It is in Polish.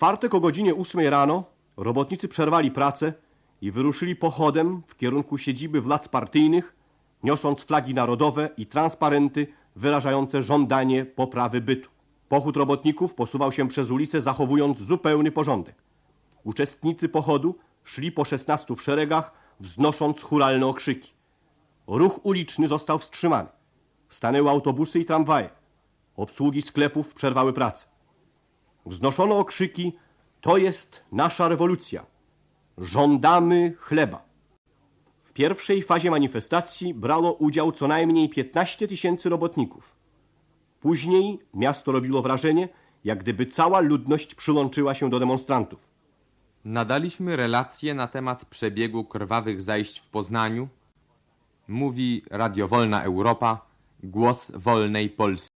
czwartek o godzinie 8 rano robotnicy przerwali pracę i wyruszyli pochodem w kierunku siedziby władz partyjnych, niosąc flagi narodowe i transparenty wyrażające żądanie poprawy bytu. Pochód robotników posuwał się przez ulicę, zachowując zupełny porządek. Uczestnicy pochodu szli po 16 w szeregach, wznosząc churalne okrzyki. Ruch uliczny został wstrzymany. Stanęły autobusy i tramwaje. Obsługi sklepów przerwały pracę. Wznoszono okrzyki: To jest nasza rewolucja. Żądamy chleba. W pierwszej fazie manifestacji brało udział co najmniej 15 tysięcy robotników. Później miasto robiło wrażenie, jak gdyby cała ludność przyłączyła się do demonstrantów. Nadaliśmy relacje na temat przebiegu krwawych zajść w Poznaniu. Mówi Radio Wolna Europa, głos wolnej Polski.